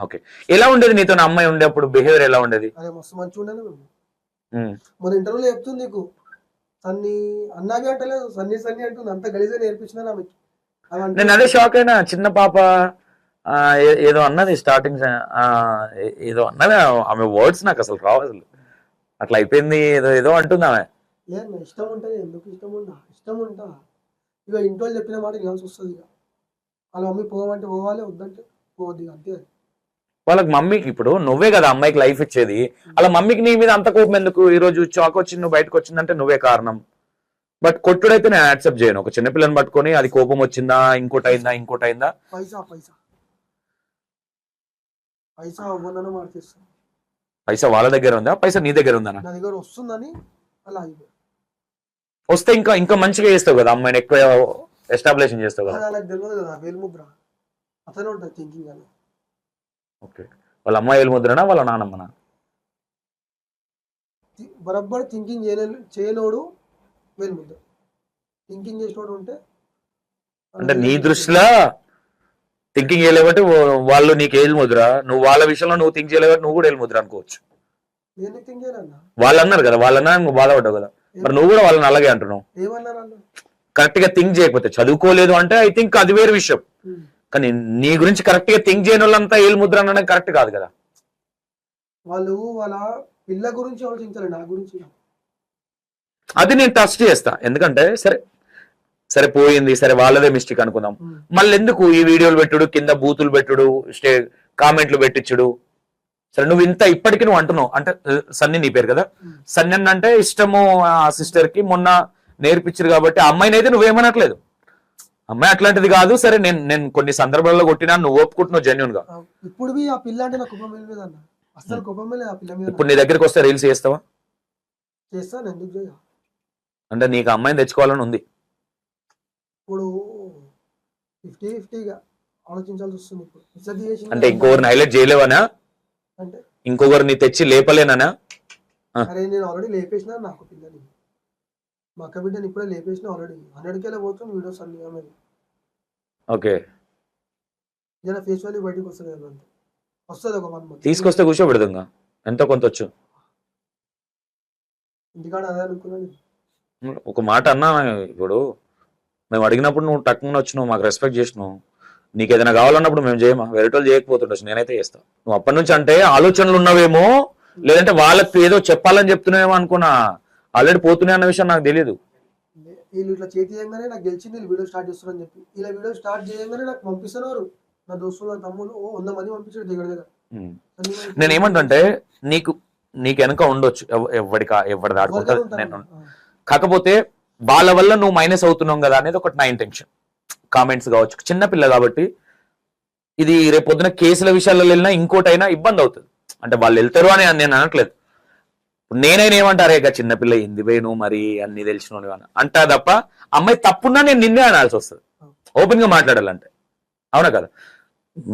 Okay. ఎలా ఉండేది నీతో? అమ్మాయి ఉండేప్పుడు బిహేవియర్ ఎలా ఉండేది? అదే మస్తు మంచిగా ఉండేది. మన ఇంటర్వ్యూలో చెప్తుంది నీకు. సన్ని అన్నావి అంటలేదు. సన్ని సన్ని అంటుంది. అంత గలీజే నేర్పించిన ఆమెకి ఆమె నేను అదే షాక్ అయినా. చిన్న పాప ఏదో అన్నది స్టార్టింగ్ ఏదో అన్నది? ఆమె వర్డ్స్ నాకు అసలు రావు అసలు. అట్లా అయిపోయింది ఏదో ఏదో అంటుంది ఆమె. ఇష్టం ఉంటుంది ఎందుకు ఇష్టం ఉందా ఇష్టం ఉంటా. ఇక ఇంట్లో చెప్పిన మాట వినాల్సి వస్తుంది ఇక వాళ్ళ మమ్మీ పోవమంటే పోవాలి వద్దంటే పోవద్దు అంతే. వాళ్ళకి మమ్మీకి ఇప్పుడు నువ్వే కదా అమ్మాయికి లైఫ్ ఇచ్చేది. అలా మమ్మీకి నీ మీద అంత కోపం ఎందుకు? ఈ రోజు చాక్ వచ్చి నువ్వు బయటకు వచ్చిందంటే నువ్వే కారణం. బట్ కొట్టుడైతే నేను యాక్సెప్ట్ చేయను. ఒక చిన్నపిల్లని పట్టుకొని అది కోపం వచ్చిందా ఇంకోటి అయిందా ఇంకోటి అయిందా? పైసా వాళ్ళ దగ్గర ఉందా? పైసా నీ దగ్గర ఉందా? దగ్గర వస్తుందని అలా వస్తే ఇంకా ఇంకా మంచిగా చేస్తావు కదా అమ్మాయిని ఎక్కువ ఎస్టాబ్లిషన్ చేస్తావు కదా. అతనే థింకింగ్ అని. ఓకే. వాళ్ళ అమ్మాయి ముద్రనా వాళ్ళ నానమ్మనా? బరబ్బర్ థింకింగ్ చేయలే చేయనోడు వేలుముద్ర థింకింగ్ చేసినోడు ఉంటే అంటే నీ దృష్టిలో థింకింగ్ చేయలేబట్టి వాళ్ళు నీకు ముద్ర? నువ్వు వాళ్ళ విషయంలో నువ్వు థింక్ చేయలేబట్టి నువ్వు కూడా ఏది ముద్ర అనుకోవచ్చు. వాళ్ళు అన్నారు కదా వాళ్ళన్నా నువ్వు బాధపడ్డావు కదా. మరి నువ్వు కూడా వాళ్ళని అలాగే అంటున్నావు. కరెక్ట్గా థింక్ చేయకపోతే చదువుకోలేదు అంటే ఐ థింక్ అది వేరే విషయం. కానీ నీ గురించి కరెక్ట్గా థింక్ చేయని వాళ్ళంతా ఏలు ముద్ర అనడం కరెక్ట్ కాదు కదా. వాళ్ళు వాళ్ళ పిల్ల గురించి ఆలోచించాలి నా గురించి అది నేను ట్రస్ట్ చేస్తా. ఎందుకంటే సరే సరే పోయింది సరే వాళ్ళదే మిస్టేక్ అనుకుందాం. మళ్ళీ ఎందుకు ఈ వీడియోలు పెట్టుడు కింద బూతులు పెట్టుడు స్టే కామెంట్లు పెట్టించుడు సరే నువ్వు ఇంత ఇప్పటికీ నువ్వు అంటున్నావు. అంటే సన్ని నీ పేరు కదా. సన్ని అంటే ఇష్టము ఆ సిస్టర్కి మొన్న నేర్పించారు కాబట్టి ఆ అమ్మాయిని అయితే నువ్వేమనట్లేదు. అమ్మాయి అట్లాంటిది కాదు సరే నేను నేను కొన్ని సందర్భాల్లో కొట్టినా నువ్వు ఒప్పుకుంటున్నావు జెన్యున్గా. ఇప్పుడు ఆ పిల్ల అంటే నా కుప్పం మీద అన్న. అసలు కుప్పం మీద ఆ పిల్ల మీద ఇప్పుడు నీ దగ్గరికి వస్తే రీల్స్ చేస్తావా? చేస్తాను ఎందుకు చేయ అంటే నీకు అమ్మాయిని తెచ్చుకోవాలని ఉంది. ఇప్పుడు ఫిఫ్టీ ఫిఫ్టీగా ఆలోచించాల్సి వస్తుంది ఇప్పుడు. అంటే ఇంకొకరిని హైలైట్ చేయలేవనా? అంటే ఇంకొకరిని తెచ్చి లేపలేనా అరే నేను ఆల్రెడీ లేపేసిన నాకు పిల్లని. మా అక్క బిడ్డని ఇప్పుడే లేపేసిన ఆల్రెడీ హండ్రెడ్ కేలో పోతుంది వీడియోస్ అన్ని ఆమె ఓకే. ఇలా ఫేస్ వాల్యూ బయటకు వస్తుంది అంతే వస్తుంది ఒక వన్ మంత్ తీసుకొస్తే కూర్చోబెడదుగా ఎంతో కొంత వచ్చు? ఇంటికాడ అదే అనుకున్నాను ఒక మాట అన్నా ఇప్పుడు. మేము అడిగినప్పుడు నువ్వు టక్కున వచ్చినావు మాకు రెస్పెక్ట్ చేసినావు. నీకు ఏదైనా కావాలన్నప్పుడు మేము చేయమా? వేరే వాళ్ళు చేయకపోతుండొచ్చు నేనైతే చేస్తా. నువ్వు అప్పటి నుంచి అంటే ఆలోచనలు ఉన్నవేమో లేదంటే వాళ్ళకి ఏదో చెప్పాలని చెప్తున్నావేమో అనుకున్నా. ఆల్రెడీ పోతున్నాయి అన్న విషయం నాకు తెలియదు వీళ్ళు ఇట్లా చేతి చేయగానే నాకు గెలిచింది వీళ్ళు వీడియో స్టార్ట్ చేస్తున్నారని చెప్పి. ఇలా వీడియో స్టార్ట్ చేయగానే నాకు పంపిస్తున్నారు. నా దోస్తులు నా తమ్ముళ్ళు ఓ వంద మంది పంపించారు దగ్గర దగ్గర. నేను ఏమంటుంటే నీకు నీకు వెనక ఉండొచ్చు. ఎవ- ఎవడికా ఎవరి దాడుకుంటా. నేను. కాకపోతే వాళ్ళ వల్ల నువ్వు మైనస్ అవుతున్నావు కదా అనేది ఒకటి నా ఇంటెన్షన్ కామెంట్స్ కావచ్చు. చిన్న పిల్ల కాబట్టి ఇది రేపు పొద్దున కేసుల విషయాల్లో వెళ్ళినా ఇంకోటైనా ఇబ్బంది అవుతుంది. అంటే వాళ్ళు వెళ్తారు అని నేను అనట్లేదు. ఇప్పుడు నేనైనా ఏమంటారే ఇక చిన్నపిల్ల ఇంది పోయిను మరి అన్ని తెలిసిన అంటా తప్ప అమ్మాయి తప్పున్నా నేను నిన్నే అనాల్సి వస్తుంది. ఓపెన్గా మాట్లాడాలంటే. అవునా కదా?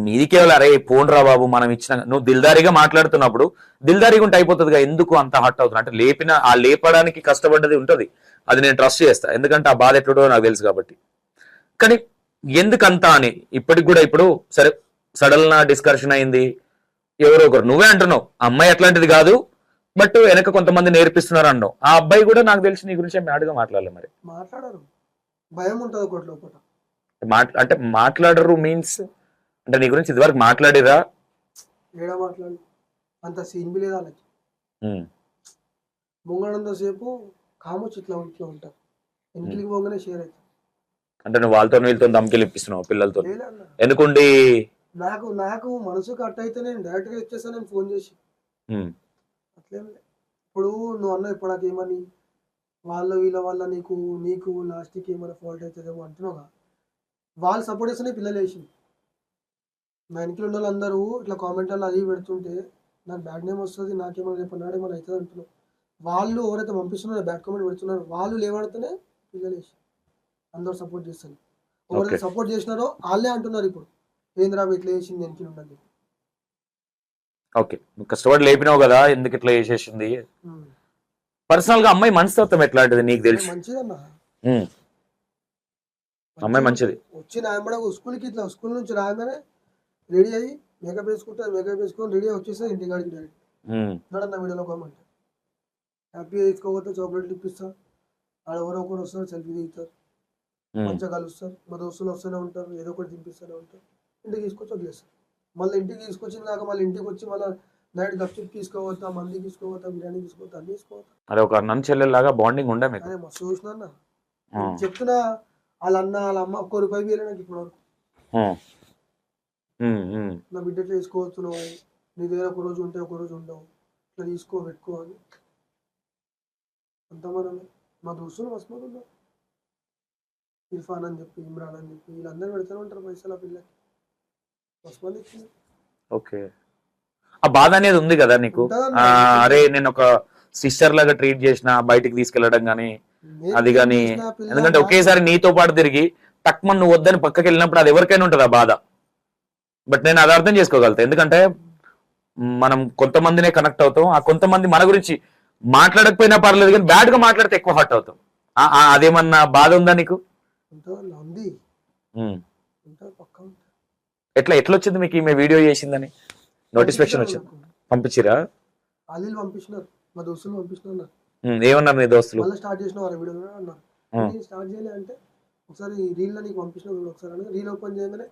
మీది కేవలం అరే పోన్ రా బాబు మనం ఇచ్చిన నువ్వు దిల్దారిగా మాట్లాడుతున్నప్పుడు దిల్దారిగా ఉంటే అయిపోతుందిగా ఎందుకు అంత హట్ అవుతుంది అంటే లేపిన ఆ లేపడానికి కష్టపడ్డది ఉంటది. అది నేను ట్రస్ట్ చేస్తా. ఎందుకంటే ఆ బాధ ఎట్లుంటో నాకు తెలుసు కాబట్టి. కానీ ఎందుకంత అని ఇప్పటికి కూడా ఇప్పుడు సరే సడన్ డిస్కషన్ అయింది. ఎవరో ఒకరు నువ్వే అంటున్నావు. అమ్మాయి అట్లాంటిది కాదు. బట్ వెనక కొంతమంది నేర్పిస్తున్నారు అన్నావు ఆ అబ్బాయి కూడా నాకు తెలిసి నీ గురించి మ్యాడ్గా మాట్లాడలేదు మరి. మాట్లాడరు. భయం ఉంటుంది ఒకటి లోపల. మాట్ అంటే మాట్లాడరు మీన్స్ అంటే నీ గురించి ఇదివరకు మాట్లాడిరా ఏడ మాట్లాడి అంత సీన్ బి లేదు వాళ్ళకి ముంగడంతో సేపు కామొచ్చి ఇట్లా ఇట్లా ఉంటారు ఇంటికి పోగానే షేర్ అవుతారు అంటే నువ్వు వాళ్ళతో వీళ్ళతో దమ్కిలు ఇప్పిస్తున్నావు పిల్లలతో లేలే అన్న. ఎందుకుండి? నాకు నాకు మనసు కట్ అయితే నేను డైరెక్ట్గా ఇచ్చేస్తాను నేను ఫోన్ చేసి. అట్లేం. ఇప్పుడు నువ్వు అన్నావు ఇప్పుడు నాకు ఏమని? వాళ్ళ వీళ్ళ వల్ల నీకు నీకు లాస్ట్కి ఏమైనా ఫాల్ట్ అవుతుందేమో అంటున్నావుగా? వాళ్ళు సపోర్ట్ చేస్తేనే పిల్లలు వేసింది మా ఇంట్లో ఉన్న వాళ్ళందరూ ఇట్లా కామెంట్లో అది పెడుతుంటే నాకు బ్యాడ్ నేమ్ వస్తుంది నాకేమైనా రేపు నాడు ఏమైనా అవుతుంది అంటున్నావు వాళ్ళు ఎవరైతే పంపిస్తున్నారో బ్యాడ్ కామెంట్ పెడుతున్నారో వాళ్ళు లేవడితేనే పిల్లలు వేసి అందరూ సపోర్ట్ చేస్తారు ఎవరైతే. సపోర్ట్ చేసినారో వాళ్ళే అంటున్నారు ఇప్పుడు. ఏంద్రా ఇట్లా వేసింది వెనక్కి ఉండదు ఓకే. నువ్వు కష్టపడి లేపినావు కదా ఎందుకు ఇట్లా చేసేసింది? పర్సనల్గా అమ్మాయి మనస్తత్వం ఎట్లాంటిది నీకు తెలుసు? ఉమ్, అమ్మాయి మంచిది. వచ్చి నాయమడ స్కూల్కి ఇట్లా స్కూల్ నుంచి రాగానే రెడీ అయ్యి మేకప్ వేసుకుంటే మేకప్ వేసుకొని రెడీ వచ్చేస్తే ఇంటి కాడికి డైరెక్ట్. ఉమ్, నడన్న వీడియోలో కోమంటే. హ్యాపీగా తీసుకోకపోతే చాక్లెట్లు ఇప్పిస్తా. ఆడ ఎవరో ఒకరు వస్తారు సెల్ఫీ దిగుతారు. ఉమ్, మంచిగా కలుస్తారు. మా దోస్తులు వస్తూనే ఉంటారు ఏదో ఒకటి తినిపిస్తూనే ఉంటారు. ఇంటికి తీసుకొచ్చి వదిలేస్తారు. మళ్ళీ ఇంటికి తీసుకొచ్చిన దాకా మళ్ళీ ఇంటికి వచ్చి మళ్ళీ నైట్ గప్చిప్ తీసుకోవద్దా మంది తీసుకోవద్దా బిర్యానీ తీసుకోవద్దా అన్ని తీసుకోవద్దా. అరే ఒక అన్న చెల్లెల్లాగా బాండింగ్ ఉండే మీకు. అదే మస్తు చూసిన చెప్తున్నా వాళ్ళ అన్న వాళ్ళ అమ్మ ఒక్క రూపాయి వీలే నాకు ఇప్పుడు వరకు నా బిడ్డ ఎట్లా తీసుకోవచ్చు నువ్వు నీ దగ్గర ఒక రోజు ఉంటే ఒక రోజు ఉండవు. ఇట్లా తీసుకో పెట్టుకో అని. అంతమంది మా దోస్తులు మస్తు ఉన్నారు. ఇర్ఫాన్ అని చెప్పి ఇమ్రాన్ అని చెప్పి వీళ్ళందరూ పెడుతూనే ఉంటారు పైసలు ఆ పిల్లకి. ఓకే. ఆ బాధ అనేది ఉంది కదా నీకు? అరే నేను ఒక సిస్టర్ లాగా ట్రీట్ చేసిన బయటికి తీసుకెళ్ళడం గానీ అది పిల్ల ఎందుకంటే ఒకేసారి నీతో పాటు తిరిగి టక్మన్ నువ్వు వద్దని పక్కకి వెళ్ళినప్పుడు అది ఎవరికైనా ఉంటుంది ఆ బాధ. బట్ నేను అది అర్థం చేసుకోగలుగుతా. ఎందుకంటే మనం కొంతమందినే కనెక్ట్ అవుతాం. ఆ కొంతమంది మన గురించి మాట్లాడకపోయినా పర్లేదు కానీ బ్యాడ్గా మాట్లాడితే ఎక్కువ హర్ట్ అవుతాం. అదేమన్నా బాధ ఉందా నీకు? ఉంది ఉమ్. ఉంటుంది పక్క ఉంటుంది ఎట్లా ఎట్లా వచ్చింది మీకు ఈమె వీడియో చేసిందని? నోటిఫికేషన్ వచ్చింది. పంపించిరా? అలీలు పంపించినారు. మా దోస్తులు పంపించినారు ఏమన్నారు నీ దోస్తులు? మళ్ళీ స్టార్ట్ చేసిన వారు వీడియో అన్నారు ఆ. నేను స్టార్ట్ చేయలే అంటే ఒకసారి రీల్ నీకు పంపించిన చూడు ఒకసారి అని రీల్ ఓపెన్ చేయగానే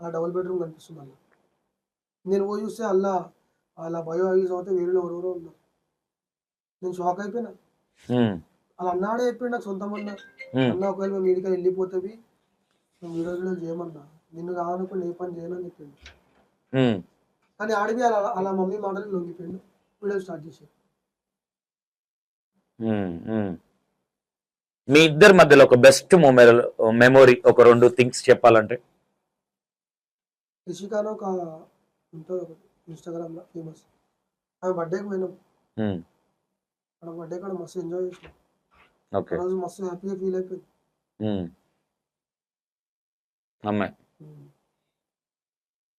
ఆ డబుల్ బెడ్రూమ్ కనిపిస్తుంది అన్న. నేను పోయి చూస్తే అలా అలా బయో యూజ్ అవుతే వేరే ఎవరెవరో ఉన్నారు. నేను షాక్ అయిపోయినా. అలా అన్నాడే చెప్పిండు నాకు సొంతం అన్న. అన్న ఒకవేళ మేము వీడికి వెళ్ళిపోతుంది వీడియో చేయమన్నా. నిన్ను కావాలనుకుని ఏ పని చేయను అని చెప్పిండు. కానీ ఆడిపి అలా అలా మమ్మీ మాటలు లొంగిపోయిండు. వీడియో స్టార్ట్ చేసి. మీ ఇద్దరి మధ్యలో ఒక బెస్ట్ మెమొరీ ఒక రెండు థింగ్స్ చెప్పాలంటే? రిషికాను ఒక ఉంటుంది ఒకటి ఇన్స్టాగ్రామ్లో ఫేమస్ ఆమె బర్త్డేకి పోయినాం. బర్త్డే కూడా మస్తు ఎంజాయ్ చేసినాం. ఓకే. రోజు మస్తు హ్యాపీగా ఫీల్ అయిపోయింది. అమ్మాయి.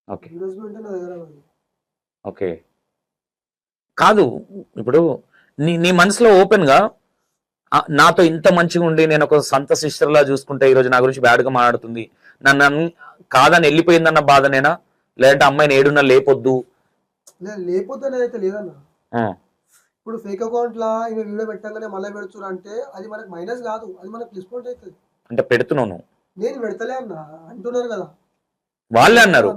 ఓకే. ఓకే కాదు ఇప్పుడు నీ నీ మనసులో ఓపెన్గా ఆ, నాతో ఇంత మంచిగా ఉండి నేను ఒక సంత సిస్టర్ లా చూసుకుంటే ఈ రోజు నా గురించి బ్యాడ్గా మాట్లాడుతుంది. నన్ను కాదని వెళ్ళిపోయిందన్న బాధనేనా? లేదంటే అమ్మాయిని ఏడున్నా లేపొద్దు? అయితే లేదన్న. ఇప్పుడు ఫేక్ అకౌంట్ లా వీడియో పెట్టగానే మళ్ళీ పెడుతున్నారు అంటే అది మనకు మైనస్ కాదు. అది మనకు పాయింట్ అవుతుంది. అంటే పెడుతున్నావు నువ్వు. నేను పెడతలే అన్న. అంటున్నారు కదా. వాళ్ళే అన్నారు.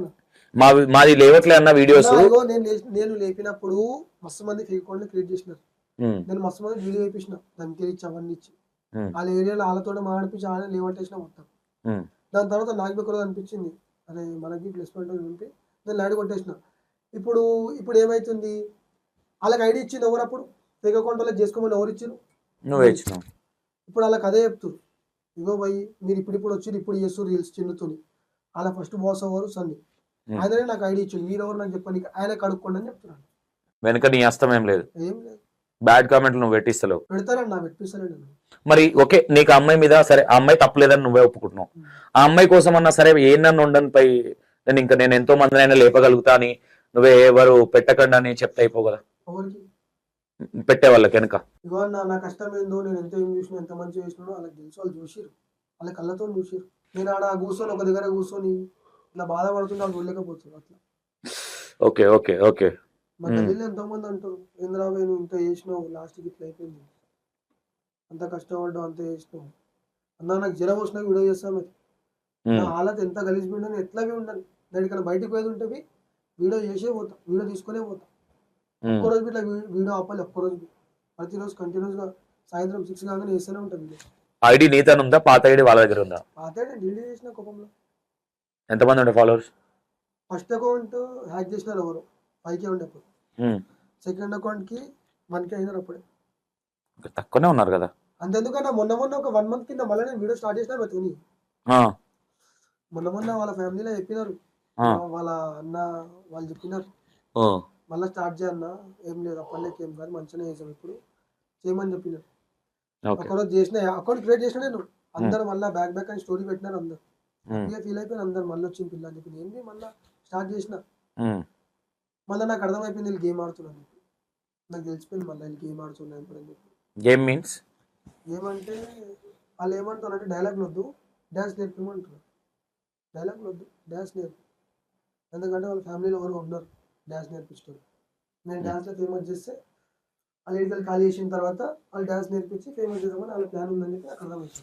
మా మాది లేవట్లే అన్న వీడియోస్. నేను నేను లేపినప్పుడు మస్తు మంది ఫేక్ క్రియేట్ చేసినారు. నేను మస్తు మంది వీడియో వేపించిన దానికి ఇచ్చి అవన్నీ ఇచ్చి. వాళ్ళ ఏరియాలో వాళ్ళతో మాడిపించి వాళ్ళని లేవట్టేసిన మొత్తం. దాని తర్వాత నాకు ఒకరోజు అనిపించింది. అరే మనకి ప్లస్ పాయింట్ ఉంటే నేను లైడ్ కొట్టేసిన. ఇప్పుడు ఇప్పుడు ఏమైతుంది? వాళ్ళకి ఐడి ఇచ్చింది ఎవరు అప్పుడు? ఫేక్ అకౌంట్ వాళ్ళకి చేసుకోమని ఎవరు ఇచ్చారు నువ్వే ఇచ్చినావు. ఇప్పుడు వాళ్ళకి అదే చెప్తారు ఇగో పోయి మీరు ఇప్పుడు ఇప్పుడు వచ్చి ఇప్పుడు చేస్తారు రీల్స్ చిన్నుతోని. అలా ఫస్ట్ బాస్ ఎవరు సన్ని. ఆయననే నాకు ఐడి ఇచ్చింది మీరు ఎవరు నాకు చెప్పండి ఆయన కడుక్కోండి అని చెప్తున్నాను వెనుక నీ అస్తం ఏం లేదు. ఏం లేదు. బ్యాడ్ కామెంట్లు నువ్వు పెట్టిస్తలేవు. పెడతారని నా పెట్టిస్తాను నేను. మరి ఓకే నీకు ఆ అమ్మాయి మీద సరే ఆ అమ్మాయి తప్పలేదని నువ్వే ఒప్పుకుంటున్నావు. ఆ అమ్మాయి కోసం అన్నా సరే ఏ నన్ను ఉండని పై నేను ఇంకా నేను ఎంతో మందినైనా లేపగలుగుతా అని నువ్వే ఎవరు పెట్టకండి అని చెప్తే అయిపో కదా. ఎవరికి? పెట్టే వాళ్ళకి వెనుక ఇగో నా నా కష్టం ఏందో నేను ఎంత ఏం చూసినా ఎంత మంచి చేసినానో వాళ్ళకి తెలుసు వాళ్ళు చూసిరు వాళ్ళ కళ్ళతో చూసిరు నేను ఆడ కూర్చొని ఒక దగ్గర కూర్చొని ఇట్లా బాధపడుతుంటే వాళ్ళు అట్లా. Okay okay okay. మా Hmm. గల్లీలో ఎంతో మంది అంటారు ఏంద్రాబాయ్ నువ్వు ఇంత చేసినావు లాస్ట్కి ఇట్లా అయిపోయింది. అంత కష్టపడ్డావు అంత చేసినావు. అన్నా నాకు జ్వరం వచ్చినా వీడియో చేస్తాను నా హాలత్ ఎంత గలీజ్పోయిందో నేను ఎట్లాగే ఉండను నేను ఇక్కడ బయటకు పోయేది ఉంటే వీడియో చేసే పోతా వీడియో తీసుకునే పోతా. ఒక్కరోజు ఇట్లా వీడియో ఆపాలి ఒక్కరోజు ప్రతిరోజు కంటిన్యూస్గా సాయంత్రం సిక్స్ కాగానే వేస్తూనే వీడియో ఐడి నీతోనే ఉందా? పాత ఐడి వాళ్ళ దగ్గర ఉందా? పాతే నేను డిలీట్ చేసిన కోపంలో. ఎంతమంది ఉండే ఫాలోవర్స్ ఫస్ట్ అకౌంట్ హ్యాక్ చేసినారు ఎవరు? ఫైవ్ కే ఉండే అప్పుడు. సెకండ్ అకౌంట్కి వన్ కే అయినారు అప్పుడే. తక్కువనే ఉన్నారు కదా. అంతెందుకన్నా మొన్న మొన్న ఒక వన్ మంత్ కింద మళ్ళీ నేను వీడియో స్టార్ట్ చేసిన బతుకుని. మొన్న మొన్న వాళ్ళ ఫ్యామిలీలో చెప్పినారు. వాళ్ళ అన్న వాళ్ళు చెప్పినారు. మళ్ళీ స్టార్ట్ చేయన్న ఏం లేదు అప్పటికి ఏం కాదు మంచిగానే చేసాం ఇప్పుడు. చేయమని చెప్పినారు ఓకే. ఒకరోజు చేసిన అకౌంట్ క్రియేట్ చేసిన నేను. అందరు మళ్ళీ బ్యాక్ బ్యాక్ అని స్టోరీ పెట్టినారు అందరు. ఇక ఫీల్ అయిపోయిన అందరు మళ్ళీ వచ్చింది పిల్ల అని చెప్పి. ఏంటి మళ్ళీ స్టార్ట్ చేసిన? మళ్ళీ నాకు అర్థమైపోయింది వీళ్ళు గేమ్ ఆడుతున్నాను నాకు తెలిసిపోయింది మళ్ళీ వీళ్ళు గేమ్ ఆడుతున్నాను ఇప్పుడు అని చెప్పి. గేమ్ మీన్స్ ఏమంటే వాళ్ళు ఏమంటారు అంటే డైలాగ్ వద్దు డ్యాన్స్ నేర్పిమంటారు డైలాగ్ వద్దు డ్యాన్స్ నేర్పు. ఎందుకంటే వాళ్ళ ఫ్యామిలీలో ఎవరు ఉన్నారు డ్యాన్స్ నేర్పించడం నేను డ్యాన్స్లో ఫేమస్ చేస్తే వాళ్ళు ఇంటికి ఖాళీ చేసిన తర్వాత వాళ్ళు డ్యాన్స్ నేర్పించి ఫేమస్ చేద్దామని వాళ్ళ ప్లాన్ ఉందని చెప్పి నాకు అర్థమైంది